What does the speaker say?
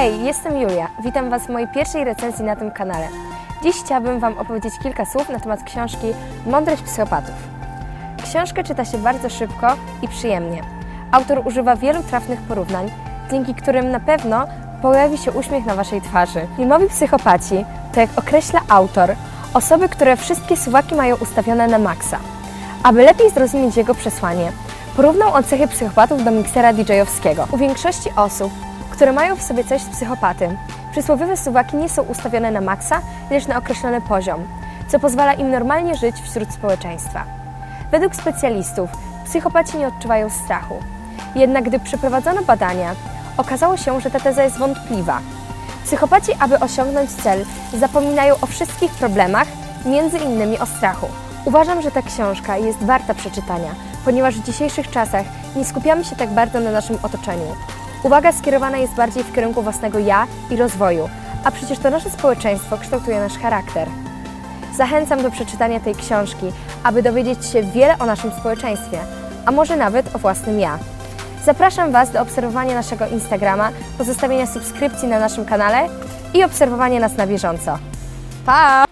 Hej, jestem Julia. Witam Was w mojej pierwszej recenzji na tym kanale. Dziś chciałabym Wam opowiedzieć kilka słów na temat książki Mądrość psychopatów. Książkę czyta się bardzo szybko i przyjemnie. Autor używa wielu trafnych porównań, dzięki którym na pewno pojawi się uśmiech na Waszej twarzy. Filmowi psychopaci to, jak określa autor, osoby, które wszystkie suwaki mają ustawione na maksa. Aby lepiej zrozumieć jego przesłanie, porównał on cechy psychopatów do miksera DJ-owskiego. U większości osób, które mają w sobie coś z psychopaty, przysłowiowe suwaki nie są ustawione na maksa, lecz na określony poziom, co pozwala im normalnie żyć wśród społeczeństwa. Według specjalistów psychopaci nie odczuwają strachu. Jednak gdy przeprowadzono badania, okazało się, że ta teza jest wątpliwa. Psychopaci, aby osiągnąć cel, zapominają o wszystkich problemach, między innymi o strachu. Uważam, że ta książka jest warta przeczytania, ponieważ w dzisiejszych czasach nie skupiamy się tak bardzo na naszym otoczeniu. Uwaga skierowana jest bardziej w kierunku własnego ja i rozwoju, a przecież to nasze społeczeństwo kształtuje nasz charakter. Zachęcam do przeczytania tej książki, aby dowiedzieć się wiele o naszym społeczeństwie, a może nawet o własnym ja. Zapraszam Was do obserwowania naszego Instagrama, pozostawienia subskrypcji na naszym kanale i obserwowania nas na bieżąco. Pa!